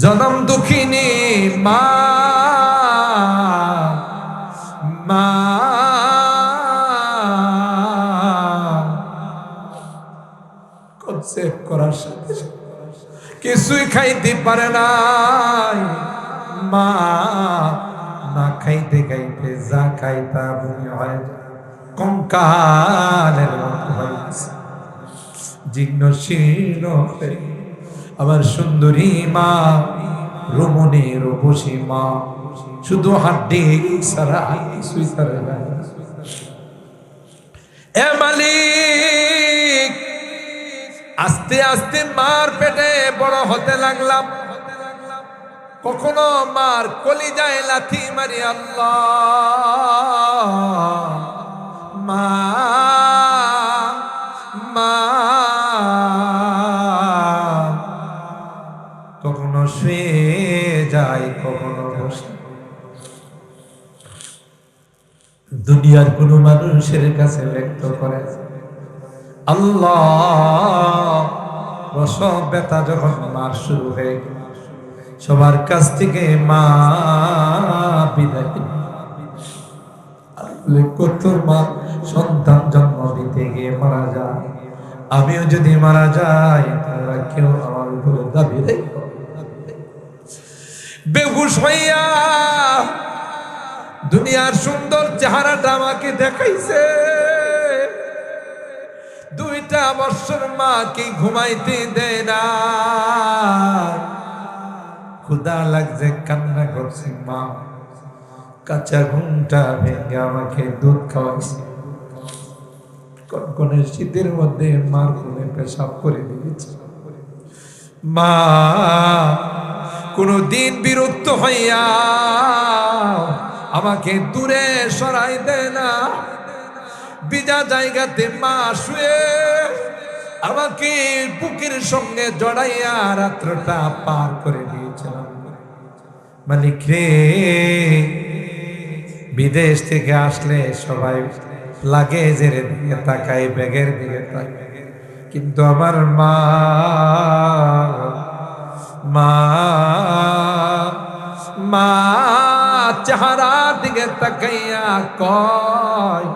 জনম দুঃখিনী মা মা। কনসেপ্ট করার সাথে কিছুই খাইতে পারে নাই। মা, না খাইতে খাইতে যা খাইতা বমি হয় কঙ্কালের মতো শীর্ণ আমার সুন্দরী মা রমণী রূপসী মা, শুধু হাড্ডি সারা সারা এ মালিক, আস্তে আস্তে মার পেটে বড় হতে লাগলাম। কখনো মার কলি যায় লাথি মারি আল্লাহ। মা মা শুয়ে যায় কখনো বসে। দুনিয়ার কোনো মানুষের কাছে ব্যক্ত করে। আল্লাহ যখন মার শুরু হয়ে সবার কাছ থেকে মা বিদায় কত মা সন্তান জন্ম দিতে গিয়ে মারা যায়। আমিও যদি মারা যাই তোমরা কেউ আমার উপরে দাবি রেখো বেহুশ হইয়া দুনিয়ার সুন্দর চেহারাটা আমাকে দেখাইছে। দুইটা বৎসর মাকে ঘুমাইতে দেয় না। ক্ষুদা লাগছে, কান্না করছে মা। কাঁচা ঘুমটা ভেঙে আমাকে দুধ খাওয়াইছে। কনকনের শীতের মধ্যে মার কোলে পেশাব করে দিয়েছে। মা কোনো দিন বিরক্ত হইয়া আমাকে দূরে সরাই দেয় না। বিজা জায়গাতে মা শুয়ে আমাকে বুকের সঙ্গে জড়াইয়া রাত্রটা পার করে দিয়েছিলাম। মালিক রে, বিদেশ থেকে আসলে সবাই লাগে যে লাগেজের দিকে তাকায় ব্যাগের দিকে তাকায়। কিন্তু আমার মা মা মা চেহারার দিকে তাকাইয়া কয়,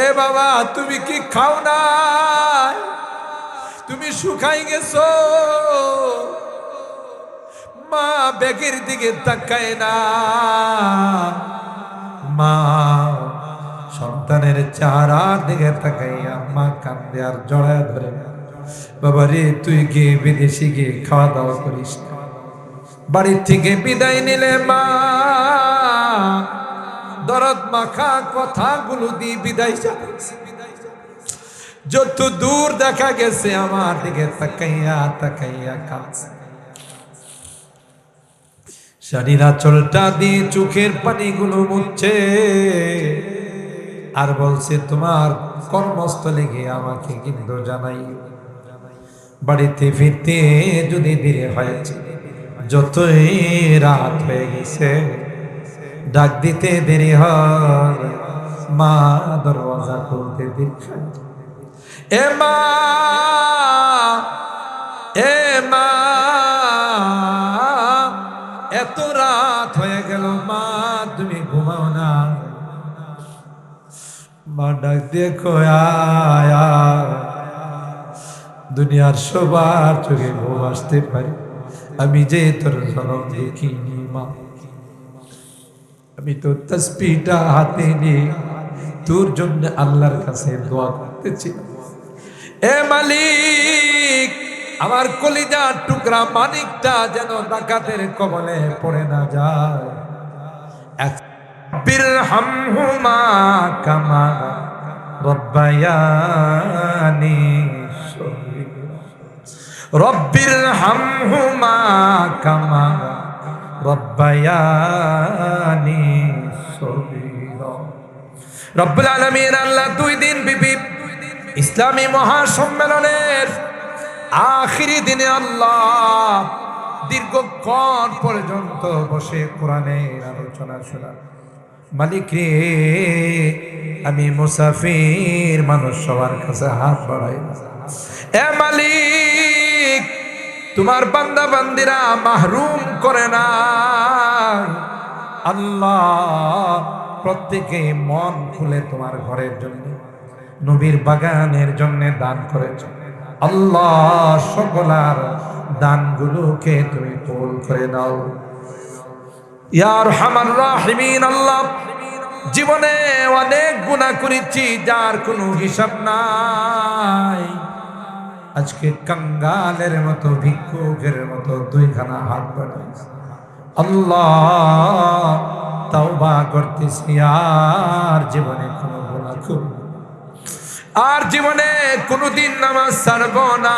এ বাবা, তুমি কি খাও না তুমি শুকাই গেছো? মা ব্যাগের দিকে তাকায় না। মা, সন্তানের চারার দিকে তাকাইয়া মা কান্দে আর জড়ায় ধরে বাবা রে, তুই গিয়ে বিদেশি গিয়ে খাওয়া দাওয়া করিস বাড়ির থেকে বিদায় নিলে মা, দরদ মাখা কথাগুলো দিয়ে বিদায়। যত দূর দেখা গেছে, আমার দিকে তাকাইয়া তাকাইয়া কাছে শাড়িরা চলটা দিয়ে চোখের পানিগুলো মুছছে আর বলছে, তোমার কর্মস্থলে গিয়ে আমাকে কিন্তু জানাই। বাড়িতে ফিরতে যদি দেরি হয়েছে যতই রাত হয়ে গেছে, ডাক দিতে দেরি হয়, মা দরওয়াজা খুলতে দীক্ষা এ মা এত রাত হয়ে গেল, মা, তুমি ঘুমাও না। মা ডাক দেখো আয়া। দুনিয়ার সবার চোখে ঘুম আসতে পারে। আমি যে তোর জনম দেখিনি, মা। আমি তো তসপিটা হাতে নিয়ে তোর জন্য আল্লাহর কাছে দোয়া করতেছি। এ মালিক, আমার কলিজার টুকরা মানিকটা যেন ডাকাতের কবলে পড়ে না যায়। বিরহামহুমা কামা রব্বায়ানি। রব্বির হামহুমা কামা রব্বায়ানি রব্বুল আলামিন আল্লাহ দুই দিন বিবি ইসলামী মহাসম্মেলনের আখিরি দিনে আল্লাহ দীর্ঘক্ষণ পর্যন্ত বসে কোরআনের আলোচনা শোনা মালিক রে, আমি মুসাফির মানুষ সবার কাছে হাত বাড়াই। এ মালিক! তোমার বান্দা বান্দিরা মাহরুম করে না। আল্লাহ প্রত্যেকে মন খুলে তোমার ঘরের জন্য, নবীর বাগানের জন্য দান করেছ। আল্লাহ সকলার দানগুলোকে তুমি কবুল করে দাও ইয়ার হামার রাহিমিন, আল্লাহ জীবনে অনেক গুণা করেছি, যার কোনো হিসাব নাই। আজকে কঙ্গালের মতো, ভিক্ষুকের মতো দুইখানা হাত বাড়াইছে। আল্লাহ, তাওবা করতেছি, আর জীবনে কোনো গুণা করব না। আর জীবনে কোনোদিন নামাজ ছাড়ব না।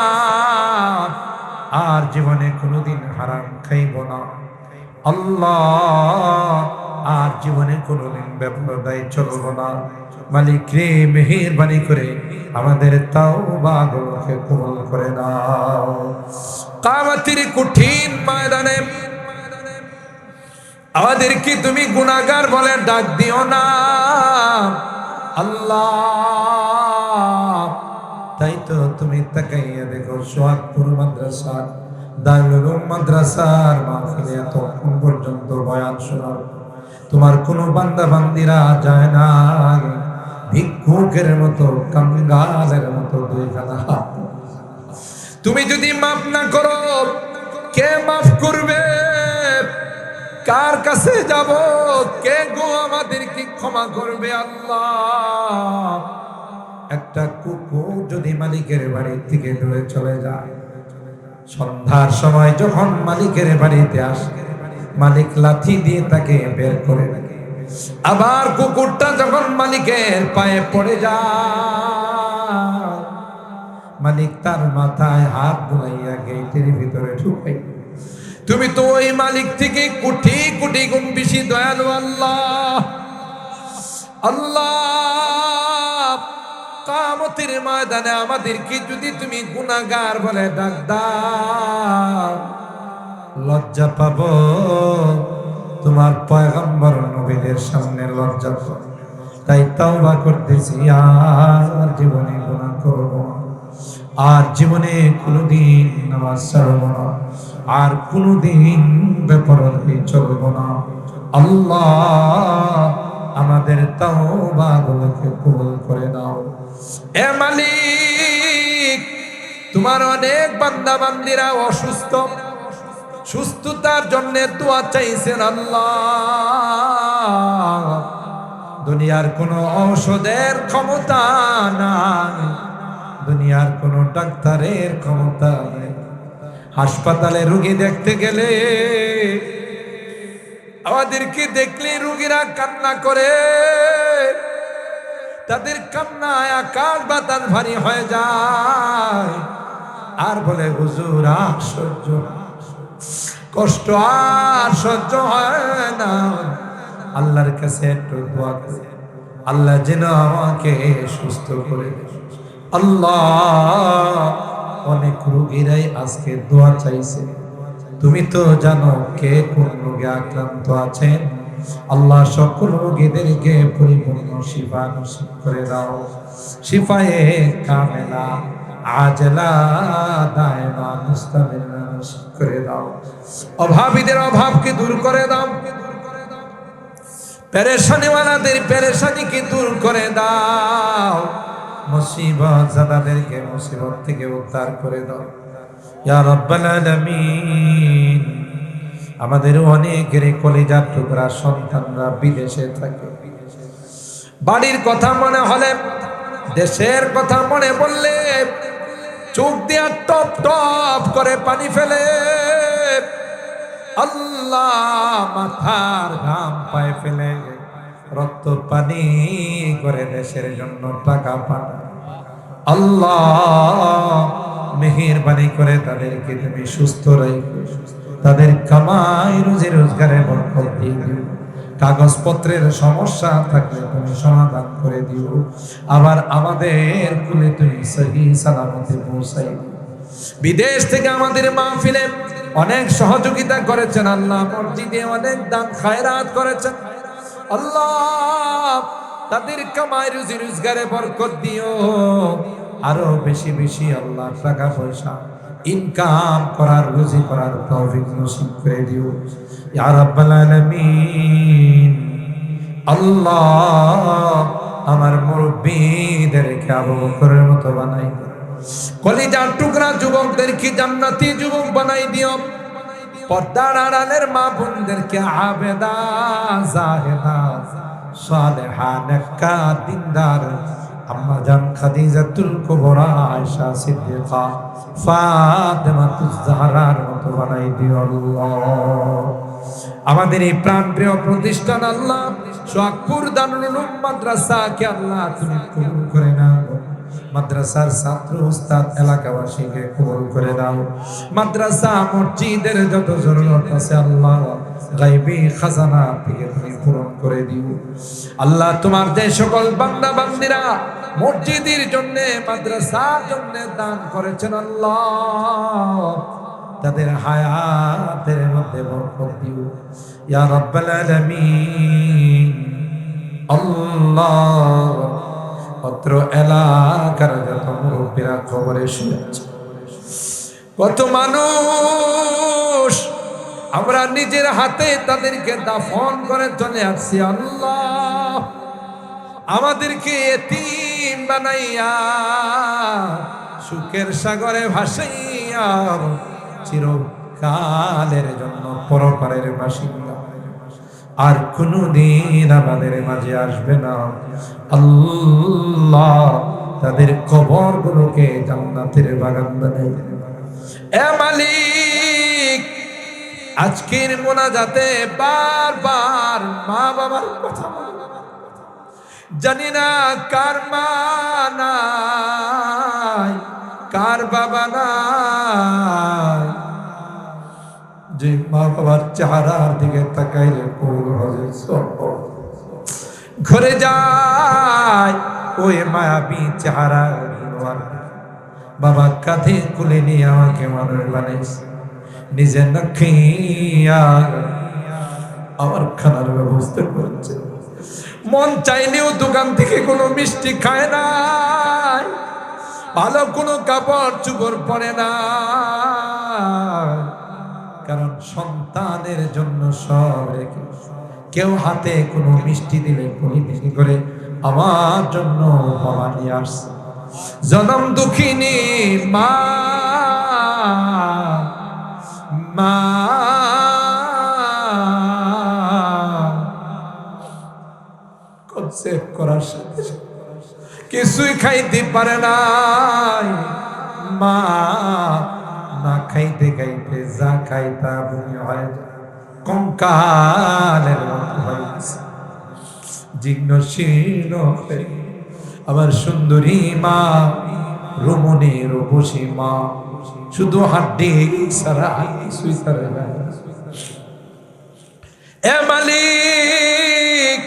আর জীবনে কোনোদিন হারাম খাইব না। আল্লাহ আর জীবনে কোনোদিন ব্যবহার চলব না। মালিক রে, মেহেরবানি করে আমাদের তাও বাগুলোকে কবল করে নাও। কামাতির কঠিন ময়দানে আমাদের কি তুমি গুণাগার বলে ডাক দিও না। আল্লাহ, তাই তো তুমি তাকাইয়া দেখো সোহাগপুর মাদ্রাসা দারুল মাদ্রাসার মাহফিলে এতক্ষণ পর্যন্ত বয়ান শোনার তোমার কোনো বান্দা বান্দিরা যায় না। ভিক্ষুকের মতো, কাঙ্গালের মতো দুই তুমি যদি মাফ না করো, কে মাফ করবে? কার কাছে যাব? কে গো আমাদেরকে ক্ষমা করবে আল্লাহ? একটা কুকুর যদি মালিকের বাড়ি থেকে দূরে চলে যায়, সন্ধ্যার সময় যখন মালিকের বাড়িতে আসে মালিক লাথি দিয়ে তাকে বের করে। আবার কুকুরটা যখন মালিকের পায়ে পড়ে যায়, মালিক তার মাথায় হাত বুলাইয়া গেটের ভিতরে ঢুকাই তুমি তো ওই মালিক থেকে কোটি কোটি গুণ বেশি দয়ালু আল্লাহ। আল্লাহ, কামতের ময়দানে আমাদেরকে যদি তুমি গুনাহগার বলে দাও। লজ্জা পাব। তোমার পয়গম্বর নবীদের সামনে লজ্জা পাব। তাই তাওবা করতেছি, আর জীবনে গুনাহ করব আর জীবনে কোনোদিন নামাজ ছাড়ব না। আর কোনোদিন বেপরতে চলব না। আল্লাহ আমাদের তাওবাগুলোকে কবুল করে দাও এ মালিক, তোমার অনেক বান্দা বান্দিরা অসুস্থ। সুস্থতার জন্য দোয়া চাইছেন আল্লাহ। দুনিয়ার কোনো ঔষধের ক্ষমতা নাই। দুনিয়ার কোনো ডাক্তারের ক্ষমতা নেই। হাসপাতালে রুগী দেখতে গেলে আমাদেরকে দেখলে রুগীরা কান্না করে। তাদের কান্নায় আকাশ বাতাস ভারী হয়ে যায়। আর বলে, হুজুর আশ্চর্য কষ্ট আর সহ্য হয় না। আল্লাহর কাছে একটু দোয়া করে। আল্লাহ যেন আমাকে সুস্থ করে আল্লাহ, অনেক রোগীরাই আজকে দোয়া চাইছে। তুমি তো জানো কে কোন রোগে আক্রান্ত আছেন। আল্লাহ, সকল রোগীদেরকে পরিপূর্ণ শিফা নসিব করে দাও। শিফায়ে কামেলা। আজলা দায়মা মুস্তামিলা করে দাও। অভাবীদের অভাবকে দূর করে দাও। পেরেশানিওয়ালাদের পেরেশানিকে দূর করে দাও। মুসিবত জাদাদেরকে মুসিবত থেকে উদ্ধার করে দাও। ইয়া রাব্বাল আলামিন, আমাদের অনেকের কলিজার টুকরা সন্তানরা বিদেশে থাকে। বাড়ির কথা মনে হলে, দেশের কথা মনে বললে চোখ দিয়া টপ টপ করে পানি ফেলে। আল্লাহ মাথার ঘাম পায়ে ফেলে। রক্ত পানি করে দেশের জন্য টাকা পাঠায় আল্লাহ মেহেরবানি করে তাদেরকে তুমি সুস্থ রাখো। তাদের কামাই রুজি রোজগারে বরকত দিয়ে কাগজপত্রের সমস্যা থাকলে তুমি সমাধান করে দিও। আবার আমাদের কুলে তুমি সহি সালামতে পৌঁছাই বিদেশ থেকে আমাদের মাহফিলে অনেক সহযোগিতা করেছেন আল্লাহ, মসজিদে অনেক দান খায়রাত করেছেন। আল্লাহ তাদের কামাই, রুজি, রোজগারে বরকত দিও। আরও বেশি বেশি আল্লাহ টাকা পয়সা ইনকাম করার, রুজি করার তৌফিক নসিব করে দিও। ইয়া রাব্বাল আল্লাহ আমার মুরব্বীদেরকে আবু বকরের মতো বানাই কলিজার টুকরা যুবকদেরকে জান্নাতি যুবক বানাই দিও। পর্দার আড়ালের মা বোনদেরকে আবেদা, জাহেদা, সালেহা নেকা দিনদার, আম্মা জান খাদিজাতুল কুবরা, আয়েশা সিদ্দিকা মতো বানাই দিও আল্লাহ। আমাদের এই প্রাণ প্রিয় প্রতিষ্ঠান আল্লাহ সোয়াকপুর উলুম মাদ্রাসাকে আল্লাহ তুমি কবুল করে নাও। মাদ্রাসার ছাত্র, উস্তাদ, এলাকাবাসীকে কবুল করে দাও মাদ্রাসা, মসজিদের যত জরুরত আছে আল্লাহ, গাইবি খাজানা থেকে তুমি পূরণ করে দিও। আল্লাহ তোমার যে সকল বান্দা বান্দিরা মসজিদের জন্য, মাদ্রাসার জন্য দান করেছেন আল্লাহ। তাদের হায়াতের মধ্যে বরকত দিও। ইয়া রাব্বাল আলামিন। আল্লাহ অত্র এলাকার যত মুরব্বীরা খবরে শুনেছে কত মানুষ আমরা নিজের হাতে তাদেরকে দাফন করে চলে আসছি। আল্লাহ আমাদেরকে এতিম বানাইয়া সুখের সাগরে ভাসাইয়া চিরকালের জন্য পরপারের বাসিন্দা। আর কোনদিন আমাদের মাঝে আসবে না। আল্লাহ তাদের কবর গুলোকে জান্নাতের বাগান বানাই এ মালিক, আজকের মোনাজাতে বারবার মা বাবার কথা জানি না কার মা নাই, কার বাবা নাই যে মা বাবার চেহারার দিকে তাকাইলে পৌর হজের ঘরে যায়, ওই মায়াবী চেহারা বাবা কাঁধে কুলে নিয়ে আমাকে মানুষ বানাইছে। নিজে আমার খানার ব্যবস্থা করছে। মন চাইলেও দোকান থেকে কোনো মিষ্টি খায় না ভালো কোনো কাপড় চুপড় পরে না কারণ সন্তানের জন্য সব রেখে কেউ হাতে কোনো মিষ্টি দিলে পরিমিষ্টি করে, আমার জন্য বাবা নিয়ে আসছে জনম দুঃখিনী, মা মা কনসেপ্ট করার সাথে কিছুই খাইতে পারে না মা। না খাইতে খাইতে যা খাইতা বমি হয় কঙ্কালের মতো জীর্ণ শীর্ণ আবার সুন্দরী মা রমণী রূপসী মা। শুধু হাড্ডি সারা কিছুই সারা এ মালিক,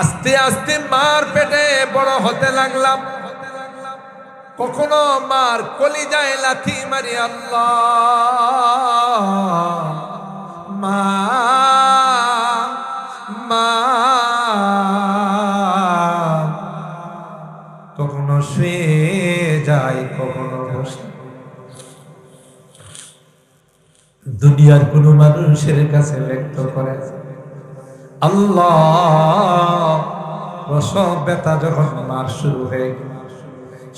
আস্তে আস্তে মার পেটে বড় হতে লাগলাম। কখনো মার কলি যায় লাথি মারি আল্লাহ। মা মা। কখনো শুয়ে যায় কখনো দুনিয়ার কোনো মানুষের কাছে ব্যক্ত করে। আল্লাহ প্রসব ব্যথা যখন মার শুরু হয়ে গেল,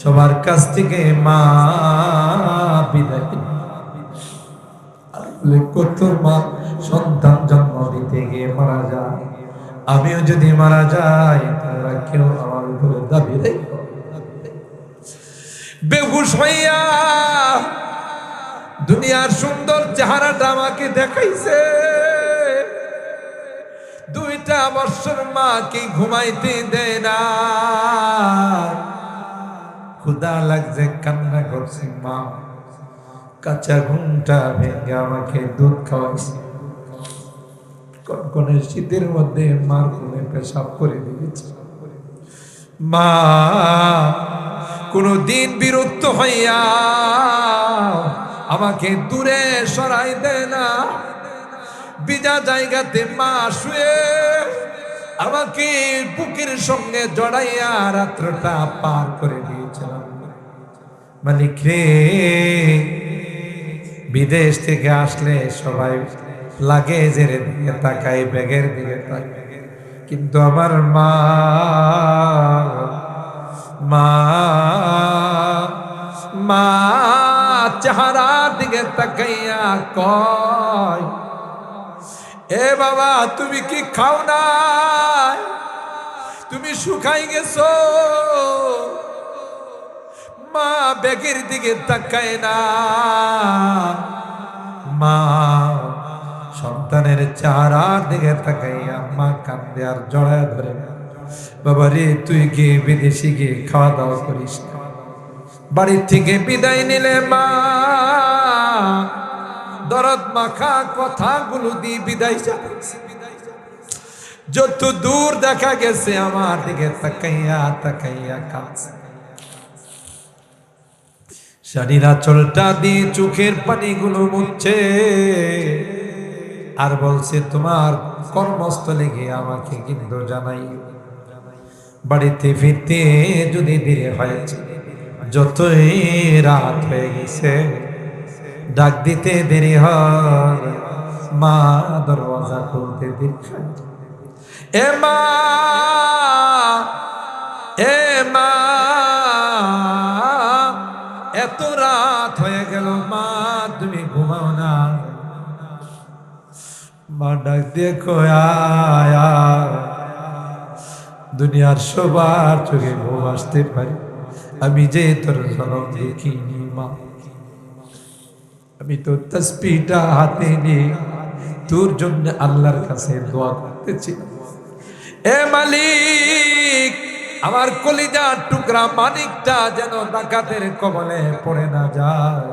সবার কাছ থেকে মা বিদায় কত মা সন্তান জন্ম দিতে গিয়ে মারা যায়। আমিও যদি মারা যাই তোমরা কেউ আমার উপরে দাবি রেখো বেহুশ হইয়া দুনিয়ার সুন্দর চেহারাটা আমাকে দেখাইছে। দুইটা বছর মাকে ঘুমাইতে দেয় না। ক্ষুদা লাগছে, কান্না করছে, মা। কাঁচা ঘুমটা ভেঙে আমাকে দুধ খাওয়াইছে। কনকনে শীতের মধ্যে মার কোলে পেশাব করে দিয়েছে। মা কোনো দিন বিরক্ত হইয়া আমাকে দূরে সরাই দেয় না। বিজা জায়গাতে মা শুয়ে আমাকে বুকের সঙ্গে জড়াইয়া রাত্রটা পার করে দিয়েছিলাম মালিক রে, বিদেশ থেকে আসলে সবাই লাগেজের দিকে তাকাই ব্যাগের দিকে কিন্তু আমার মা মা মা চেহারার দিকে তাকাইয়া কয়, এ বাবা, তুমি কি খাও না তুমি শুকাই গেছো? মা ব্যাগের দিকে তাকায় না। মা, সন্তানের চারার দিকে তাকাইয়া মা কান্দে আর জড়ায় ধরে বাবা রে, তুই গিয়ে বিদেশি গিয়ে খাওয়া দাওয়া করিস। বাড়ির থেকে বিদায় নিলে মা, দরদ মাখা কথাগুলো দিয়ে বিদায় জানাইছে যত দূর দেখা গেছে, আমার দিকে তাকাইয়া তাকাইয়া কাছে আঁচলটা দিয়ে চোখের পানিগুলো মুছছে। আর বলছে, তোমার কর্মস্থলে গিয়ে আমাকে কিন্তু জানাই। বাড়িতে ফিরতে যদি দেরি হয়েছে যতই রাত হয়ে গেছে, ডাক দিতে দেরি হয়। মা দরওয়াজা খুলতে হয়। এ মা এ মা এত রাত হয়ে গেল, মা, তুমি ঘুমাও না। মা ডাক দুনিয়ার সবার চোখে ঘুম আসতে পারে। আমি যে তোর জনম দেখিনি, মা। আমি তো তসপিটা হাতে নিয়ে তোর জন্য আল্লাহর কাছে দোয়া করতেছি। এ মালিক আমার কলিজার টুকরা মানিকটা যেন ডাকাতের কবলে পড়ে না যায়।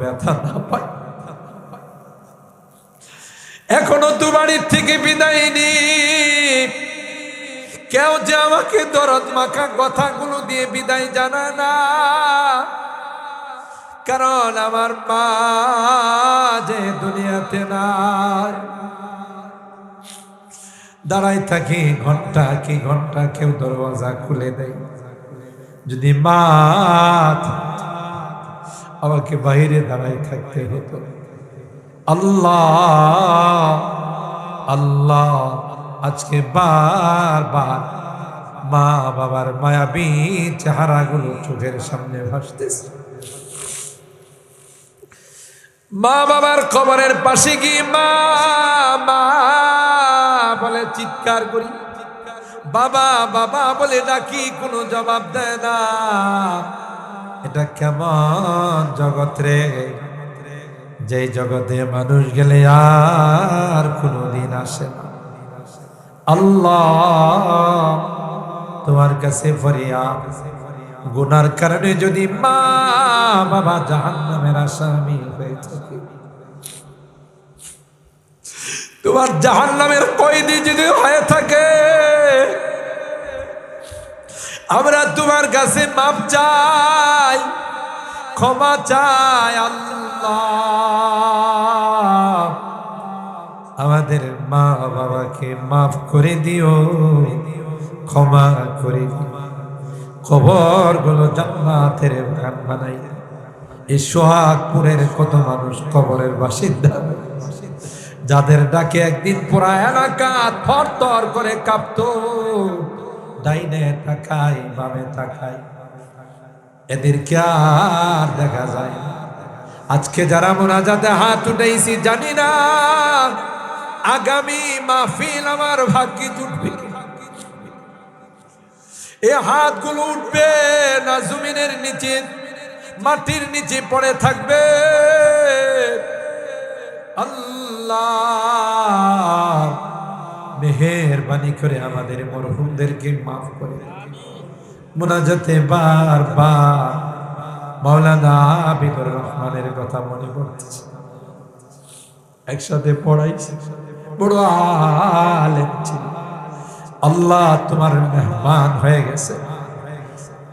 ব্যথা না পায়। এখনও তো বাড়ির থেকে বিদায় নি। কেউ যে আমাকে দরদ মাখা কথাগুলো দিয়ে বিদায় জানা না। কারণ আমার মা যে দুনিয়াতে নাই। দাঁড়াই থাকি, ঘণ্টা কি ঘণ্টা কেউ দরওয়াজা খুলে দেয়। যদি মা আমাকে বাইরে দাঁড়াই থাকতে হতো। আল্লাহ আল্লাহ, আজকে বারবার মা বাবার মায়াবী চেহারাগুলো চোখের সামনে ভাসতেছে। মা বাবার কবরের পাশে গিয়ে মা মা বলে চিৎকার করি। বাবা বাবা বলে ডাকি, কোনো জবাব দেয় না। এটা কেমন জগৎ রে? যে জগতে মানুষ গেলে আর কোনোদিন আসে না। আল্লাহ তোমার কাছে ফরিয়া গুনার কারণে যদি মা বাবা জাহান্নামের আসামি হয়ে থাকে তোমার জাহান্নামের কয়দি যদি হয়ে থাকে, আমরা তোমার কাছে মাপ চাই, ক্ষমা চাই, আল্লাহ। আমাদের মা বাবাকে মাফ করে দিও, ক্ষমা করে কবরগুলো জান্নাতের বাগান বানাই এই সোহাগপুরের কত মানুষ কবরের বাসিন্দা। যাদের ডাকে একদিন পুরা এলাকা থর করে কাঁপতো। ডাইনে তাকাই বামে তাকাই এদেরকে আর দেখা যায়? আজকে যারা মোনাজাতে হাত উঠেছি জানি না। আগামী মাহফিল আমার ভাগ্যে জুটবে কি? এ হাতগুলো উঠবে না জমিনের নিচে, মাটির নিচে পড়ে থাকবে। আল্লাহ, মেহেরবানি করে আমাদের মরহুমদেরকে মাফ করে মোনাজাতে বার বার মাওলানা আবিদুর রহমানের কথা মনে পড়তেছে। একসাথে পড়াইছি, বড় আলেম ছিল। আল্লাহ তোমার মেহমান হয়ে গেছে।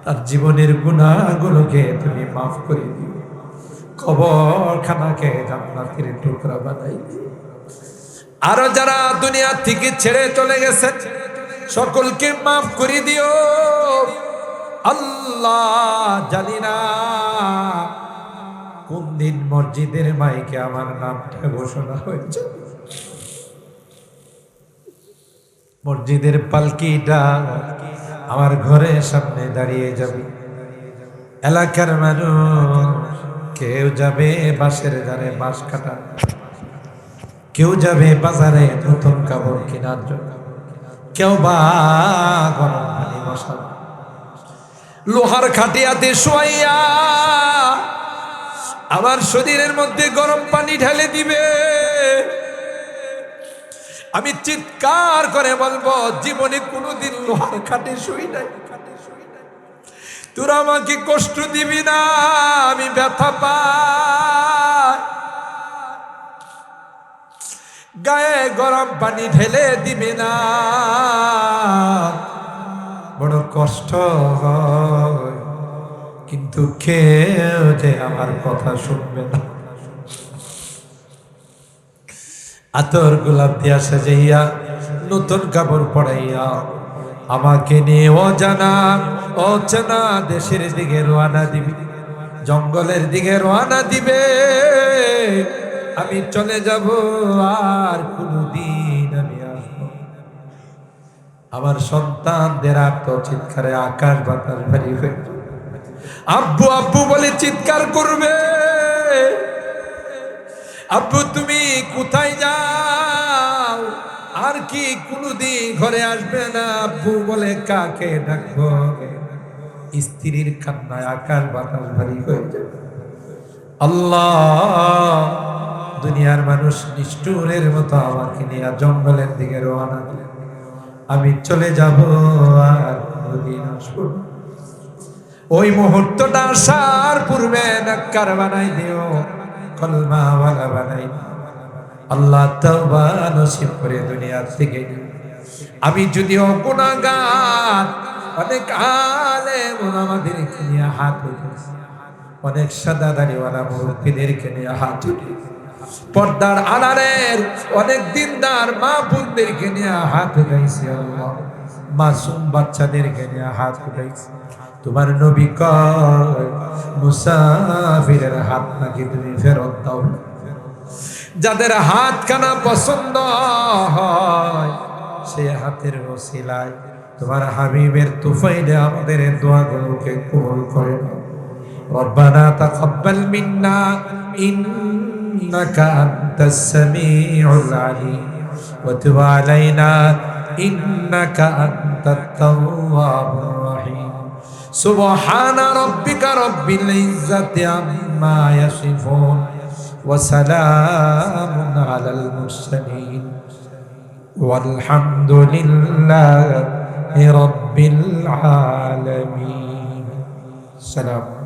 তার জীবনের গুণাগুলোকে তুমি মাফ করে দিও। কবরখানাকে জান্নাতের টুকরা বানাই আরও যারা দুনিয়া থেকে ছেড়ে চলে গেছে, সকলকে মাফ করে দিও। আল্লাহ জানি না কোন দিন মসজিদের মাইকে আমার নামটা ঘোষণা হয়েছে। মসজিদের পালকিটা আমার ঘরের সামনে দাঁড়িয়ে যাবে। এলাকার মানুষ কেউ যাবে বাঁশের ধারে বাঁশ কাটা। কেউ যাবে বাজারে নতুন কাপড় কেনার জন্য। কেউ বা গরম পানি বসাবে লোহার খাটিয়াতে শোয়াইয়া আমার শরীরের মধ্যে গরম পানি ঢেলে দিবে। আমি চিৎকার করে বলব, জীবনে কোনোদিন লোহার খাটে শুই নাই। তোরা আমাকে কষ্ট দিবি না, আমি ব্যথা পাই। গায়ে গরম পানি ঢেলে দিবি না। বড় কষ্ট হয়, কিন্তু কেউ যে আমার কথা শুনবে না। আতর গোলাপ দিয়া সাজাইয়া নতুন কাপড় পড়াইয়া আমাকে নিয়ে অজানা অচেনা দেশের দিকে রোয়ানা দিবি, জঙ্গলের দিকে রোয়ানা দিবে। আমি চলে যাব আর কোনদিন আমি আমার সন্তানদের আত্ম চিৎকারে আকাশ বাতাস ভারী হয়ে আব্বু আব্বু বলে চিৎকার করবে। আব্বু, তুমি কোথায় যাও? আর কি কোনদিন ঘরে আসবে না? আব্বু বলে, কাকে ডাকবো? স্ত্রীর কান্নায় আকাশ বাতাস ভারী হয়ে যাবে আল্লাহ, দুনিয়ার মানুষ নিষ্ঠুরের মতো আমাকে নিয়ে জঙ্গলের দিকে রওনা দিলেন আমি চলে যাব আর কোনদিন আসব। ওই মুহূর্তটা আসার পূর্বে নাক্কার বানাই দিও, কলমা ওয়ালা বানাই। আল্লাহ তওবা নসিব করে দুনিয়া থেকে আমি যদি অগুণাগার অনেক আলেম আমাদেরকে নিয়ে হাত উঠেছি। অনেক সাদা দাড়িওয়ালা মুরব্বীদেরকে নিয়ে হাত উঠেছি। পর্দার আড়ারের অনেক দিনদার মা বোনদেরকে নিয়ে হাত উঠাইছি আল্লাহ। মাসুম বাচ্চাদেরকে নিয়ে হাত উঠাইছি। তোমার নবী কয় হাত নাকি তুমি ফেরত দাও? যাদের হাত খানা পছন্দ হয়, সে হাতের ওসিলায় তোমার হাবিবের তুফাইলে আমাদের এই দোয়াগুলোকে কবুল করে নাও ربنا تقبل منا إنك أنت السميع العليم وتب علينا إنك أنت التواب الرحيم سبحان ربك رب العزة عما يصفون وسلام على المرسلين والحمد لله رب العالمين. سلام.